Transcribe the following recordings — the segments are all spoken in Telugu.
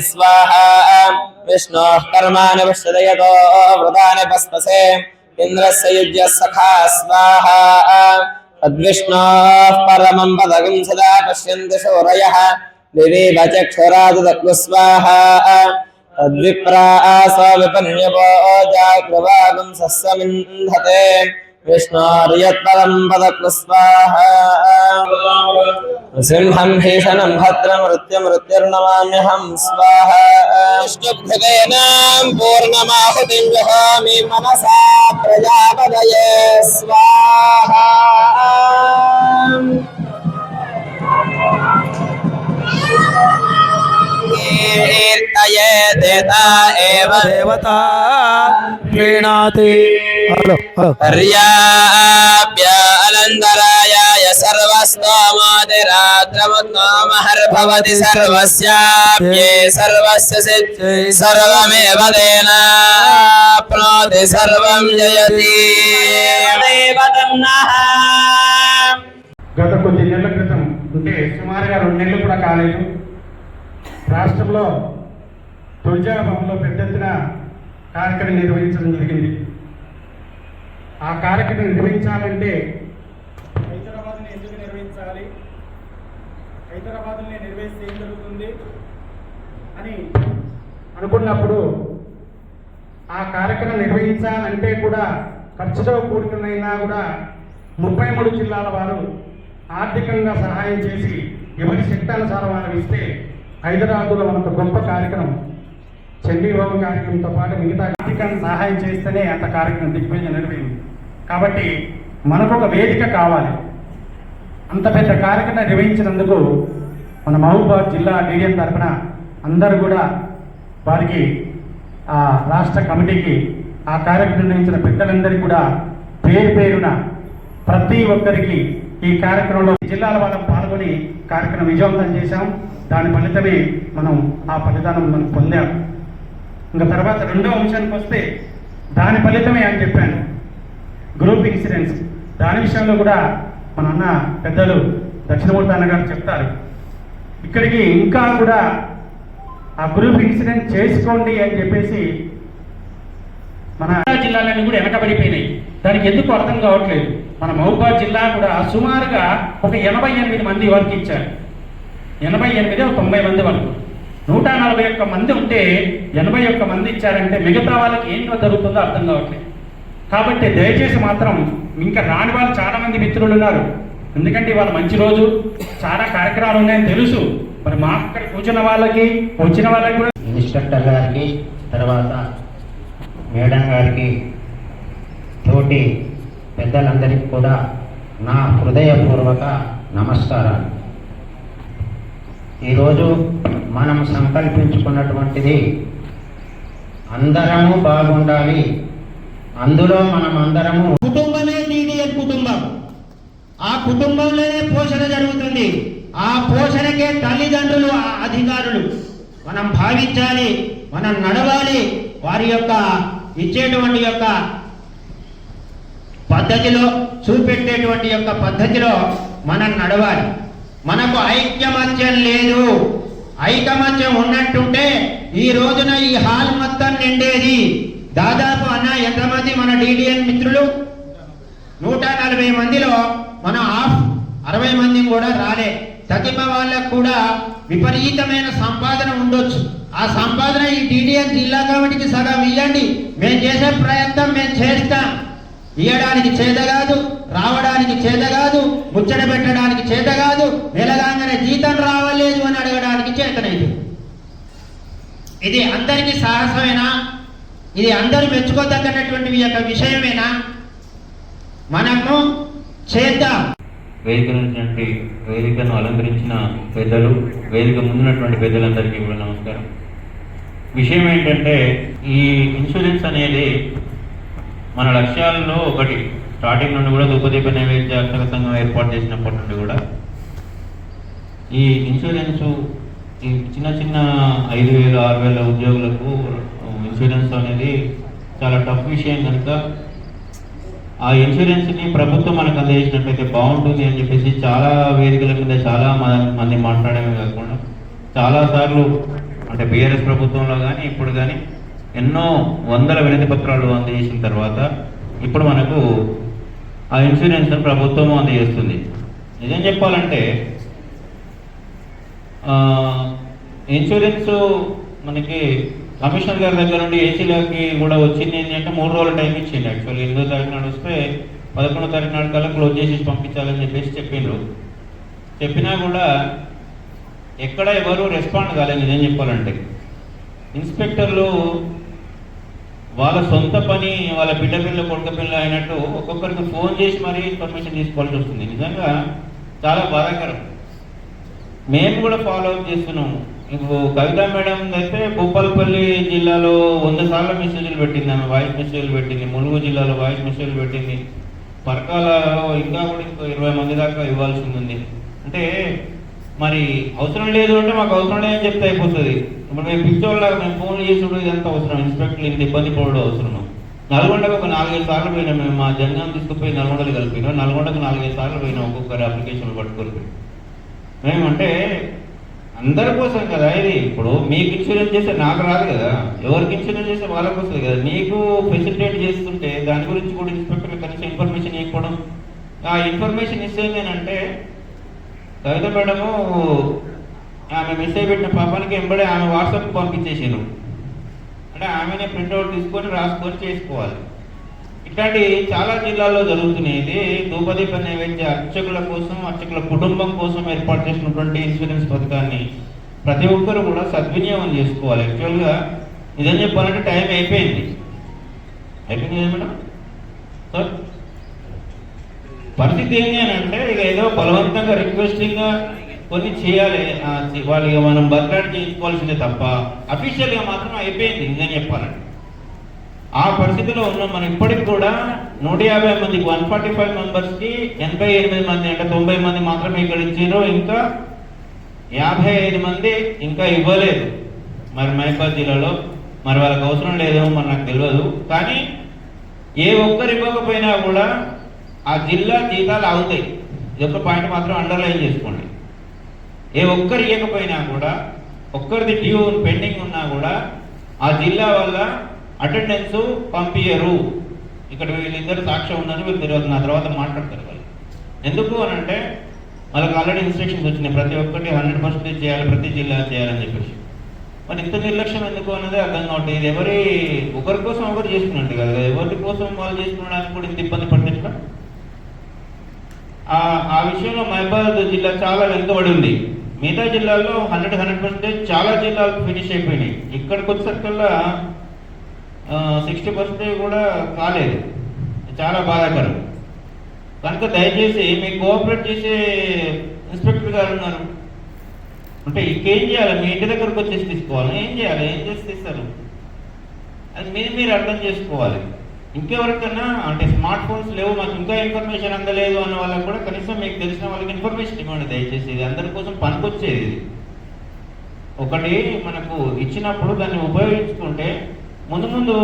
स्वाहा विष्णोः कर्माणि पश्यदयतो व्रतानि इंद्र से युज्य सखा, स्वाहा तद्विष्णोः परम पदगं सदा पश्यन्ति शौरयः विवेव चक्षुरादुदक्लु स्वाहा तद्विप्रा सविपन्यवो जाग्रवागं सस्वमिन्धते। विष्णोर्यत्पदं पदकृस्वाहा सिंहं भीषणं भद्रमृत्यमृत्युर्नमाम्यहं स्वाहा। विष्णुभृतेनां पूर्णमाहुतिं वहामि मनसा प्रजापदये स्वाहा। ప్రజాపదయే స్వాహ కీర్తయే దేతా ఏవ దేవత ప్రీణాతి హలో హలో पर्याप्यानन्दरायाय सर्वस्तोमादिरात्रमुत्तमहर्भवति सर्वस्याप्ये सर्वस्य सिद्धि सर्वमेव तेनाप्नोति सर्वं जयति देव तन्नः గత కొద్ది నెలల క్రితం అంటే సుమారుగా రెండు నెలలు కూడా కాలేదు రాష్ట్రంలో తులజాభవన్లో పెద్ద ఎత్తున కార్యక్రమం నిర్వహించడం జరిగింది. ఆ కార్యక్రమం నిర్వహించాలంటే హైదరాబాద్ని ఎందుకు నిర్వహించాలి? హైదరాబాద్ని నిర్వహిస్తే ఏం జరుగుతుంది అని అనుకున్నప్పుడు ఆ కార్యక్రమం నిర్వహించాలంటే కూడా ఖర్చుతో కూడుకునైనా కూడా ముప్పై మూడు జిల్లాల వారు ఆర్థికంగా సహాయం చేసి ఎవరి శక్తానుసారం వారు ఇస్తే హైదరాబాద్లో అంత గొప్ప కార్యక్రమం. చండీబాబు కార్యక్రమంతో పాటు మిగతా ఆర్థికంగా సహాయం చేస్తేనే అంత కార్యక్రమం దిగ్విజయం నిర్వహింది కాబట్టి మనకు ఒక వేదిక కావాలి. అంత పెద్ద కార్యక్రమం నిర్వహించినందుకు మన మహబూబాద్ జిల్లా డీడీఎం తరఫున అందరూ కూడా వారికి ఆ రాష్ట్ర కమిటీకి ఆ కార్యక్రమం నిర్వహించిన పెద్దలందరికీ కూడా పేరు పేరున ప్రతి ఒక్కరికి ఈ కార్యక్రమంలో జిల్లాల వాళ్ళం పాల్గొని కార్యక్రమం విజయవంతం చేశాం. దాని ఫలితమే మనం ఆ ఫలితాన్ని మనం పొందాం. ఇంకా తర్వాత రెండో అంశానికి వస్తే దాని ఫలితమే అని చెప్పాను. గ్రూప్ ఇన్సూరెన్స్ దాని విషయంలో కూడా మన అన్న పెద్దలు దక్షిణమూర్తి అన్నగారు చెప్తారు. ఇక్కడికి ఇంకా కూడా ఆ గ్రూప్ ఇన్సూరెన్స్ చేసుకోండి అని చెప్పేసి మన జిల్లాలన్నీ కూడా వెనకబడిపోయినాయి. దానికి ఎందుకు అర్థం కావట్లేదు. మన మహబూబాద్ జిల్లా కూడా సుమారుగా ఒక ఎనభై ఎనిమిది మంది వరకు ఇచ్చారు. ఎనభై ఎనిమిది ఒక తొంభై మంది వరకు. నూట నలభై ఒక్క మంది ఉంటే ఎనభై ఒక్క మంది ఇచ్చారంటే మిగతా వాళ్ళకి ఏం జరుగుతుందో అర్థం కావట్లేదు. కాబట్టి దయచేసి మాత్రం ఇంకా రాని వాళ్ళు చాలా మంది మిత్రులు ఉన్నారు. ఎందుకంటే ఇవాళ మంచి రోజు చాలా కార్యక్రమాలు ఉన్నాయని తెలుసు. మరి మా అక్కడ కూర్చున్న వాళ్ళకి వచ్చిన వాళ్ళకి కూడా ఇన్స్ట్రక్టర్ గారికి తర్వాత మేడం గారికి తోటి పెద్దలందరికీ కూడా నా హృదయపూర్వక నమస్కారాలు. ఈరోజు మనం సంకల్పించుకున్నటువంటిది అందరము బాగుండాలి. అందులో మనం అందరము కుటుంబమే టీడీఎస్ కుటుంబం. ఆ కుటుంబంలోనే పోషణ జరుగుతుంది. ఆ పోషణకే తల్లిదండ్రులు ఆ అధికారులు మనం భావించాలి మనం నడవాలి. వారి యొక్క ఇచ్చేటువంటి యొక్క పద్ధతిలో చూపెట్టేటువంటి యొక్క పద్ధతిలో మనం నడవాలి. మనకు ఐక్యమత్యం లేదు. ఐకమత్యం ఉన్నట్టుంటే ఈ రోజున ఈ హాల్ మొత్తం నిండేది. దాదాపు అన్న ఎంతమంది మన డిడిఎన్ మిత్రులు? నూట నలభై మందిలో మన హాఫ్ అరవై మంది కూడా రాలే. తగిన వాళ్ళకు కూడా విపరీతమైన సంపాదన ఉండొచ్చు. ఆ సంపాదన ఈ డిడిఎన్ జిల్లా కమిటీకి సగం ఇవ్వండి మేము చేసే ప్రయత్నం మేము చేస్తాం. ఇవ్వడానికి చేత కాదు రావడానికి చేత కాదు ముచ్చట పెట్టడానికి చేత కాదు నెలగానే జీతం రావలేదు అని అడగడానికి చేతనైంది. ఇది అందరికీ సాహసమేనా? ఇది అందరూ మెచ్చుకోదగ్గనటువంటి యొక్క విషయమేనా? మనము చేద్దాం. వేదిక నుండి వేదికను అలంకరించిన పెద్దలు వేదిక ముందున్నటువంటి పెద్దలందరికీ కూడా నమస్కారం. విషయం ఏంటంటే ఈ ఇన్సూరెన్స్ అనేది మన లక్ష్యాలలో ఒకటి స్టార్టింగ్ నుండి కూడా దుఃఖదీప నైవేద్య అక్షర సంఘం ఏర్పాటు చేసినప్పటి నుండి కూడా ఈ ఇన్సూరెన్స్ ఈ చిన్న చిన్న ఐదు వేలు ఆరు వేల ఉద్యోగులకు ఇన్సూరెన్స్ అనేది చాలా టఫ్ విషయం కనుక ఆ ఇన్సూరెన్స్ని ప్రభుత్వం మనకు అందజేసినట్లయితే బాగుంటుంది అని చెప్పేసి చాలా వేదికల మీద చాలా మంది మాట్లాడమే కాకుండా చాలాసార్లు అంటే బీఆర్ఎస్ ప్రభుత్వంలో కానీ ఇప్పుడు కానీ ఎన్నో వందల వినతి పత్రాలు అందజేసిన తర్వాత ఇప్పుడు మనకు ఆ ఇన్సూరెన్స్ ప్రభుత్వం అందజేస్తుంది. నిజం చెప్పాలంటే ఇన్సూరెన్స్ మనకి కమిషనర్ గారి దగ్గర నుండి ఏసీలోకి కూడా వచ్చింది ఏంటి అంటే మూడు రోజుల టైం ఇచ్చింది యాక్చువల్లీ ఎనిమిదో తారీఖు నాడు వస్తే పదకొండో తారీఖు నాడు కల్లా క్లోజ్ చేసి పంపించాలని చెప్పేసి చెప్పిండ్రు. చెప్పినా కూడా ఎక్కడ ఎవరు రెస్పాండ్ కాలేదు నిజం చెప్పాలంటే. ఇన్స్పెక్టర్లు వాళ్ళ సొంత పని వాళ్ళ బిడ్డ పిల్ల కొడుక పిల్ల అయినట్టు ఒక్కొక్కరికి ఫోన్ చేసి మరీ ఇన్ఫర్మేషన్ తీసుకోవాల్సి వస్తుంది. నిజంగా చాలా బాధాకరం. మేము కూడా ఫాలో అప్ చేస్తున్నాము. ఇప్పుడు కవిత మేడం అయితే భూపాలపల్లి జిల్లాలో వంద సార్లు మెసేజ్లు పెట్టింది ఆమె వాయిస్ మెసేజ్లు పెట్టింది ములుగు జిల్లాలో వాయిస్ మెసేజ్లు పెట్టింది. పరకాలలో ఇంకా కూడా ఇంకో ఇరవై మంది దాకా ఇవ్వాల్సి ఉంది. అంటే మరి అవసరం లేదు అంటే మాకు అవసరం లేదని చెప్తే అయిపోతుంది. ఇప్పుడు మేము పిచ్చోళ్ళగా మేము ఫోన్ చేసుడు ఇదంతా అవసరం. ఇన్స్పెక్టర్ ఇంత ఇబ్బంది పడడం అవసరం. నల్గొండకు ఒక నాలుగైదు సార్లు పోయినాం మేము మా జంగం తీసుకుపోయి నల్గొండలు కలిపినాం. నల్గొండకు నాలుగైదు సార్లు పోయినాం ఒక్కొక్కరి అప్లికేషన్లు పట్టుకొని మేమంటే అందరి కోసం కదా ఇది. ఇప్పుడు మీకు ఇన్సూరెన్స్ చేస్తే నాకు రాదు కదా. ఎవరికి ఇన్సూరెన్స్ చేస్తే వాళ్ళకి వస్తుంది కదా. మీకు ఫెసిలిటేట్ చేస్తుంటే దాని గురించి కూడా ఇన్స్పెక్టర్ కనీసం ఇన్ఫర్మేషన్ ఇవ్వకపోవడం. ఆ ఇన్ఫర్మేషన్ ఇస్తే ఏంటంటే కవిత మేడము ఆమె మెసేజ్ పెట్టిన పాపానికి ఎంబడే ఆమె వాట్సాప్ పంపించేసాను అంటే ఆమెనే ప్రింట్అవుట్ తీసుకొని రాసుకొని చేసుకోవాలి. ఇట్లాంటి చాలా జిల్లాల్లో జరుగుతున్నాయి. ఇది ధూపదీప నైవేద్య అర్చకుల కోసం అర్చకుల కుటుంబం కోసం ఏర్పాటు చేసినటువంటి ఇన్సూరెన్స్ పథకాన్ని ప్రతి ఒక్కరు కూడా సద్వినియోగం చేసుకోవాలి. యాక్చువల్గా నిజం చెప్పాలంటే టైం అయిపోయింది. అయిపోయింది కదా మేడం? సార్? పరిస్థితి ఏంటి అని అంటే ఇక ఏదో బలవంతంగా రిక్వెస్టింగ్గా కొన్ని చేయాలి. ఆ, వాళ్ళు ఇక మనం బర్త్డే చేయించుకోవాల్సిందే తప్ప అఫీషియల్గా మాత్రం అయిపోయింది నిజం చెప్పాలంటే. ఆ పరిస్థితిలో ఉన్నాం మనం ఇప్పటికి కూడా. నూట యాభై మందికి వన్ ఫార్టీ ఫైవ్ మెంబర్స్కి ఎనభై ఎనిమిది మంది అంటే తొంభై మంది మాత్రమే ఇక్కడ ఇచ్చారు. ఇంకా యాభై ఐదు మంది ఇంకా ఇవ్వలేదు. మరి మహిబాద్ జిల్లాలో. మరి వాళ్ళకి అవసరం లేదేమో మరి నాకు తెలియదు కానీ ఏ ఒక్కరు ఇవ్వకపోయినా కూడా ఆ జిల్లా జీతాలు అవుతాయి ఇది ఒక పాయింట్ మాత్రం అండర్లైన్ చేసుకోండి. ఏ ఒక్కరు ఇవ్వకపోయినా కూడా ఒక్కరిది డ్యూ పెండింగ్ ఉన్నా కూడా ఆ జిల్లా వల్ల అటెండెన్స్ పంపించరు ఇక్కడ వీళ్ళిద్దరు సాక్ష్యం ఉన్నారు వీళ్ళు తెలియదు. నా తర్వాత మాట్లాడతారు వాళ్ళు. ఎందుకు అని అంటే వాళ్ళకి ఆల్రెడీ ఇన్స్ట్రక్షన్స్ వచ్చినాయి. ప్రతి ఒక్కటి హండ్రెడ్ పర్సెంటేజ్ చేయాలి ప్రతి జిల్లా చేయాలని చెప్పేసి. మరి ఇంత నిర్లక్ష్యం ఎందుకు అన్నది అర్థం కావట్లేదు. ఇది ఎవరి ఒకరి కోసం ఒకరు చేసుకున్నట్టు కదా ఎవరి కోసం వాళ్ళు చేసుకున్నడానికి కూడా ఇంత ఇబ్బంది పడుతుంది ఆ విషయంలో మహబాద్ జిల్లా చాలా వెనుకబడి ఉంది మిగతా జిల్లాల్లో హండ్రెడ్ హండ్రెడ్ పర్సెంటేజ్ చాలా జిల్లాలు ఫినిష్ అయిపోయినాయి. ఇక్కడికి వచ్చేసరికల్లా సిక్స్టీ పర్సెంటేజ్ కూడా కాలేదు. చాలా బాధాకరం. కనుక దయచేసి మీకు కోఆపరేట్ చేసే ఇన్స్పెక్టర్ గారు ఉన్నారు. అంటే ఇంకేం చేయాలి? మీ ఇంటి దగ్గరకు వచ్చేసి తీసుకోవాలి. ఏం చేయాలి? ఏం చేసి తీస్తారు? అది మీరు మీరు అర్థం చేసుకోవాలి. ఇంకెవరికన్నా అంటే స్మార్ట్ ఫోన్స్ లేవు మాకు ఇంకా ఇన్ఫర్మేషన్ అందలేదు అన్న వాళ్ళకి కూడా కనీసం మీకు తెలిసిన వాళ్ళకి ఇన్ఫర్మేషన్ ఇవ్వండి దయచేసి. ఇది అందరి కోసం పనికొచ్చేది ఇది. ఒకటి మనకు ఇచ్చినప్పుడు దాన్ని ఉపయోగించుకుంటే ముందు ముందు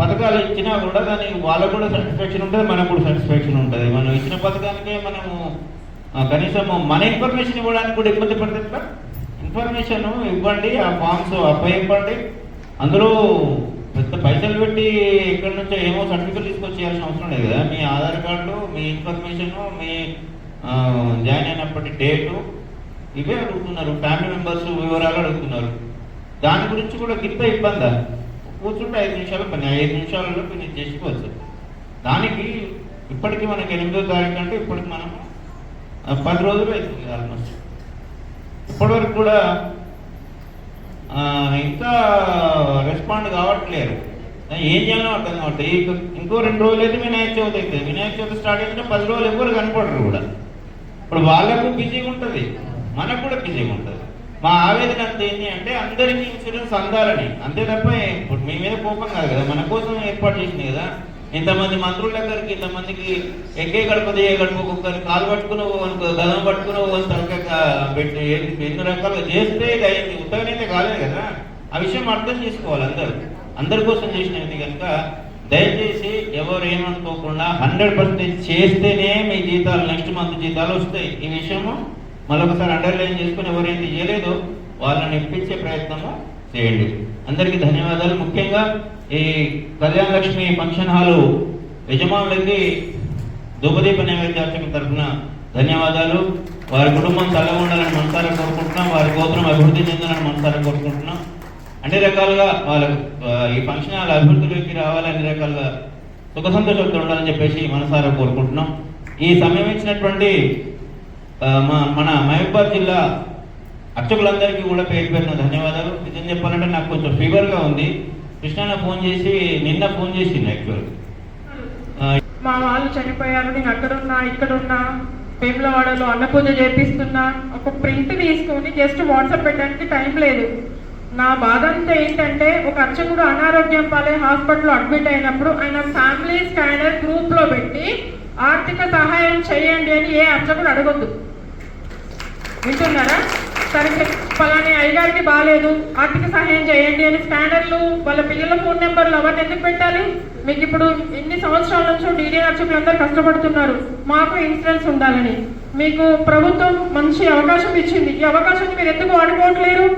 పథకాలు ఇచ్చినా కూడా దానికి వాళ్ళకు కూడా సాటిస్ఫాక్షన్ ఉంటుంది మనకు కూడా సాటిస్ఫాక్షన్ ఉంటుంది. మనం ఇచ్చిన పథకానికే మనము కనీసము కనీసం మన ఇన్ఫర్మేషన్ ఇవ్వడానికి కూడా ఇబ్బంది పడుతుంది ఇన్ఫర్మేషన్ ఇవ్వండి ఆ ఫామ్స్ అప్పై ఇవ్వండి అందులో పెద్ద పైసలు పెట్టి ఎక్కడి నుంచో ఏమో సర్టిఫికేట్ తీసుకొచ్చేయాల్సిన అవసరం లేదు కదా. మీ ఆధార్ కార్డు మీ ఇన్ఫర్మేషన్ మీ జాయిన్ అయినప్పటి డేటు ఇవే అడుగుతున్నారు. ఫ్యామిలీ మెంబర్స్ వివరాలు అడుగుతున్నారు. దాని గురించి కూడా గిప్ప ఇబ్బందా? కూర్చుంటే ఐదు నిమిషాలు పని ఐదు నిమిషాలలో ఫినిష్ చేసుకోవచ్చు. దానికి ఇప్పటికి మనకి ఎనిమిదో తారీఖు అంటే ఇప్పటికి మనం పది రోజులు అవుతుంది ఆల్మోస్ట్ ఇప్పటివరకు కూడా ఇంకా రెస్పాండ్ కావట్లేరు ఏం చేయాలో అర్థం కావట్లేదు. ఇంకో రెండు రోజులు అయితే వినాయక చవితి అవుతుంది వినాయక చవితి స్టార్ట్ అయితే పది రోజులు ఎవరు కనపడరు కూడా. ఇప్పుడు వాళ్ళకు బిజీగా ఉంటుంది. మనకు కూడా బిజీగా ఉంటుంది. మా ఆవేదన అంత ఏంటి అంటే అందరికీ ఇన్సూరెన్స్ అందాలని. అంతే తప్ప ఇప్పుడు మీ మీద కోపం కాదు కదా. మన కోసం ఏర్పాటు చేసింది కదా. ఇంతమంది మంత్రుల దగ్గరికి ఇంతమందికి ఎక్కే గడప దిగే గడప ఒక్కొక్కరిని కాలు పట్టుకుని అనుకో గదం పట్టుకుని ఓ తలక పెట్టి ఎన్ని రకాలుగా చేస్తే ఇది అయింది. ఉత్తగనైతే కాలేదు కదా. ఆ విషయం అర్థం చేసుకోవాలి అందరూ. అందరి కోసం చేసినది కనుక దయచేసి ఎవరు ఏమనుకోకుండా హండ్రెడ్ పర్సెంటేజ్ చేస్తేనే మీ జీతాలు నెక్స్ట్ మంత్ జీతాలు వస్తాయి. ఈ విషయము మరొకసారి అండర్లైన్ చేసుకుని ఎవరైతే చేయలేదో వాళ్ళని ఇప్పించే ప్రయత్నము చేయండి. అందరికీ ధన్యవాదాలు. ముఖ్యంగా ఈ కళ్యాణ లక్ష్మి ఫంక్షన్ హాలు యజమానులకి దుబ్బదీప నైవేద్యార్చకుల తరఫున ధన్యవాదాలు. వారి కుటుంబం చల్లగా ఉండాలని మనసారా కోరుకుంటున్నాం. వారి గోత్రం అభివృద్ధి చెందాలని మనసారా కోరుకుంటున్నాం. అన్ని రకాలుగా వాళ్ళ ఈ ఫంక్షన్ హాల్ అభివృద్ధిలోకి రావాలి. అన్ని రకాలుగా సుఖ సంతోషాలతో ఉండాలని చెప్పేసి మనసారా కోరుకుంటున్నాం. ఈ సమయం ఇచ్చినటువంటి మా మన మహబూబాద్ జిల్లా అర్చకులందరికీ కూడా పేరు పెట్టిన ధన్యవాదాలు. నిజం చెప్పాలంటే నాకు కొంచెం ఫీవర్గా ఉంది. కృష్ణ ఫోన్ చేసి నిన్న ఫోన్ చేసింది యాక్చువల్ మా వాళ్ళు చనిపోయారు నేను అక్కడున్నా ఇక్కడున్నా వేములవాడలో అన్నపూజ చేపిస్తున్నా. ఒక ప్రింట్ తీసుకొని జస్ట్ వాట్సాప్ పెట్టడానికి టైం లేదు. నా బాధ అంతా ఏంటంటే ఒక అర్చకుడు అనారోగ్యం పాలే హాస్పిటల్లో అడ్మిట్ అయినప్పుడు ఆయన ఫ్యామిలీ స్కానర్ గ్రూప్లో పెట్టి ఆర్థిక సహాయం చేయండి అని ఏ అర్చకుడు అడగొద్దు. వింటున్నారా? సరే ఫలానే అయ్యగారికి బాగాలేదు ఆర్థిక సహాయం చేయండి అని స్కానర్లు వాళ్ళ పిల్లల ఫోన్ నెంబర్లు అవన్నీ ఎందుకు పెట్టాలి? మీకు ఇప్పుడు ఎన్ని సంవత్సరాల నుంచో డీడీ అర్చకులందరూ కష్టపడుతున్నారు. మాకు ఇన్సూరెన్స్ ఉండాలని. మీకు ప్రభుత్వం మంచి అవకాశం ఇచ్చింది. ఈ అవకాశాన్ని మీరు ఎందుకు వాడుకోవట్లేరు?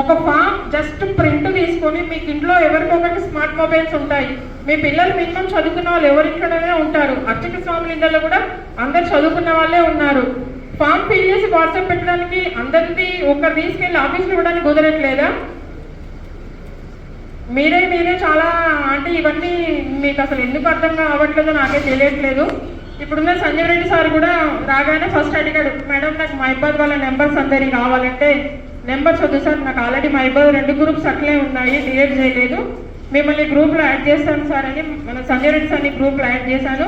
ఒక ఫామ్ జస్ట్ ప్రింట్ తీసుకొని మీకు ఇంట్లో ఎవరికొకరికి స్మార్ట్ మొబైల్స్ ఉంటాయి. మీ పిల్లలు మినిమం చదువుకున్న వాళ్ళు ఎవరింట్లోనే ఉంటారు. అర్చక స్వాముల ఇళ్ళలో కూడా అందరు చదువుకున్న వాళ్ళే ఉన్నారు. ఫామ్ ఫిల్ చేసి వాట్సాప్ పెట్టడానికి అందరిది ఒకరు తీసుకెళ్ళి ఆఫీస్లో ఇవ్వడానికి కుదరట్లేదా? మీరే మీరే చాలా అంటే ఇవన్నీ మీకు అసలు ఎందుకు అర్థం కావట్లేదో నాకే తెలియట్లేదు. ఇప్పుడున్న సంజయ్ రెడ్డి సార్ కూడా రాగానే ఫస్ట్ అడిగాడు మేడం నాకు మైబాద్ వాళ్ళ నెంబర్స్ అందరికి కావాలంటే నెంబర్స్ వద్దు సార్ నాకు ఆల్రెడీ మైబాద్ రెండు గ్రూప్స్ అట్లే ఉన్నాయి డిలీట్ చేయలేదు. మిమ్మల్ని గ్రూప్లో యాడ్ చేస్తాను సార్ అని మన సంజయ్ రెడ్డి సార్ని గ్రూప్లో యాడ్ చేశాను.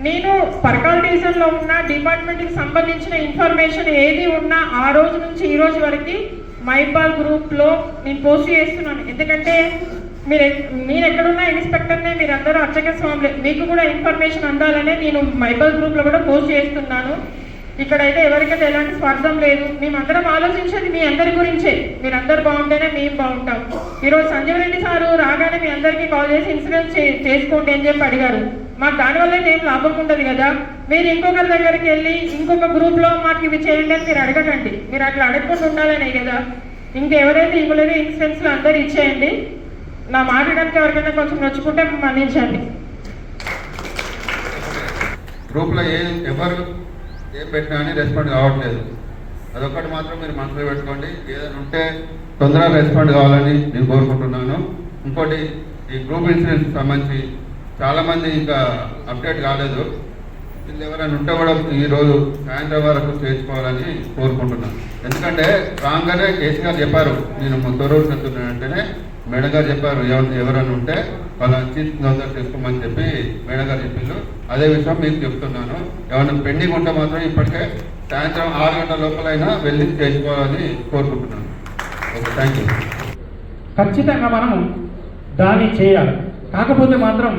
నేను పరకాల డివిజన్లో ఉన్న డిపార్ట్మెంట్కి సంబంధించిన ఇన్ఫర్మేషన్ ఏది ఉన్నా ఆ రోజు నుంచి ఈ రోజు వరకు మైబాల్ గ్రూప్లో నేను పోస్ట్ చేస్తున్నాను. ఎందుకంటే మీరు మీరు ఎక్కడున్నా ఇన్స్పెక్టర్నే మీరు అందరూ అర్చక స్వామి మీకు కూడా ఇన్ఫర్మేషన్ అందాలనే నేను మైబాల్ గ్రూప్లో కూడా పోస్ట్ చేస్తున్నాను. ఇక్కడైతే ఎవరికైతే ఎలాంటి స్వార్థం లేదు మేమందరం ఆలోచించేది మీ అందరి గురించే. మీరు అందరు బాగుంటేనే మేము బాగుంటాం. ఈరోజు సంజీవ్ రెడ్డి సారు రాగానే మీ అందరికీ కాల్ చేసి ఇన్సూరెన్స్ చే- చేసుకోండి అని చెప్పి అడిగారు. మాకు దానివల్ల ఏం లాభం ఉండదు కదా. మీరు ఇంకొకరి దగ్గరికి వెళ్ళి ఇంకొక గ్రూప్లో మాకు ఇవి చేయండి అని మీరు అడగకండి. మీరు అట్లా అడగకుండా ఉండాలనే కదా. ఇంకెవరైతే ఇవ్వలేదో ఇన్సూరెన్స్లో అందరు ఇచ్చేయండి. నా మాట్లాడడానికి ఎవరికైనా కొంచెం నొచ్చుకుంటే మన్నించండి. గ్రూప్లో ఏ ఎవరు ఏం పెట్టినా అని రెస్పాండ్ కావట్లేదు. అదొక్కటి మాత్రం మీరు మనసులో పెట్టుకోండి. ఏదైనా ఉంటే తొందరగా రెస్పాండ్ కావాలని నేను కోరుకుంటున్నాను. ఇంకోటి ఈ గ్రూప్ ఇన్సూరెన్స్ సంబంధించి చాలామంది ఇంకా అప్డేట్ కాలేదు. వీళ్ళు ఎవరైనా ఉంటే కూడా ఈరోజు సాయంత్రం వరకు చేర్చుకోవాలని కోరుకుంటున్నాను. ఎందుకంటే రాగానే కేసీ గారు చెప్పారు నేను తొరూరు చెప్తున్నానంటేనే మేడం గారు చెప్పారు ఎవరైనా ఉంటే వాళ్ళ చీఫ్ గవర్నర్ చేసుకోమని చెప్పి మేడం గారు చెప్పిండ్రు. అదే విషయం మీకు చెప్తున్నాను. ఏమైనా పెండింగ్ ఉంటే మాత్రం ఇప్పటికే సాయంత్రం ఆరు గంటల లోపలైనా వెళ్ళి చేసుకోవాలని కోరుకుంటున్నాను. ఓకే థ్యాంక్ యూ ఖచ్చితంగా మనం దాన్ని చేయాలి. కాకపోతే మాత్రం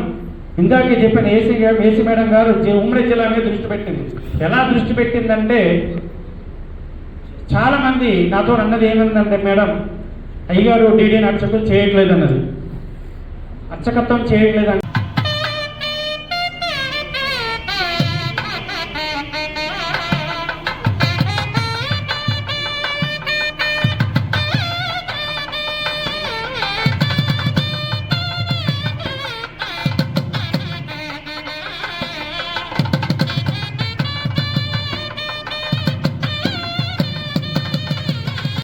ఇందాకే చెప్పిన ఏసీ ఏసీ మేడం గారు ఉమ్మడి జిల్లా మీద దృష్టి పెట్టింది. ఎలా దృష్టి పెట్టిందంటే చాలామంది నాతో అన్నది ఏమైందంటే మేడం అయ్యగారు డీడీ అర్చకులు చేయట్లేదు అన్నది అర్చకత్వం చేయట్లేదు